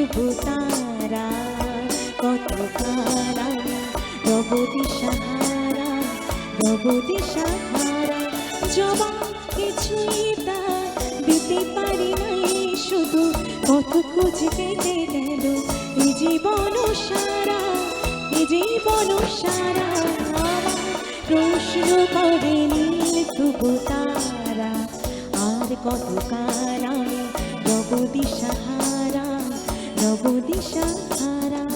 ধ্রুব তারা, কত কারা রব দিশাহারা রব দিশাহারা জবাব কিছুই তার দিতে পারি নাই। শুধু কত খোঁজ কেটে গেল জীবন সারা, এ জীবন সারা। প্রশ্ন করে নীল ধ্রুব তারা, আর কত কাল আমি রব দিশাহারা দিশা দিশাহারা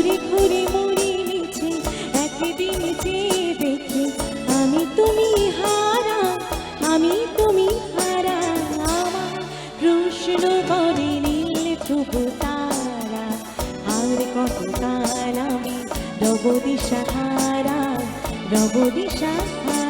ঘুরে ঘুরে মরি নিচে একদিন যে দেখি আমি তুমি হারা, আমি তুমি হারা, আমার প্রশ্ন করে নীল তবু তারা, আর কত কাল আমি রব দিশাহারা রব দিশাহারা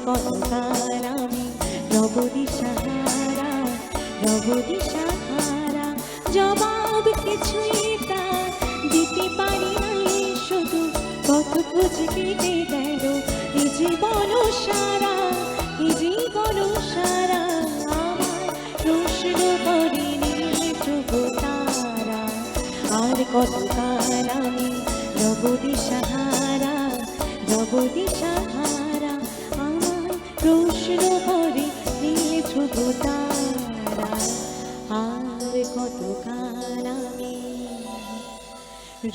আর কত কাল আমি রব দিশাহারা রব দিশাহারা জবাব কিছুই তার দিতে পারি নাই, শুধু কত খোঁজ কেটে গেল এ জীবন সারা জীবন সারা। আমার করিনি তারা। আর কত কাল আমি রব দিশাহারা রব দিশাহারা আমার প্রশ্ন করে নীল ধ্রুব তারা। আর কত কাল আমি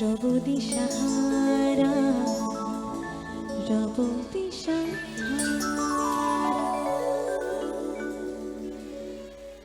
রব দিশাহারা রব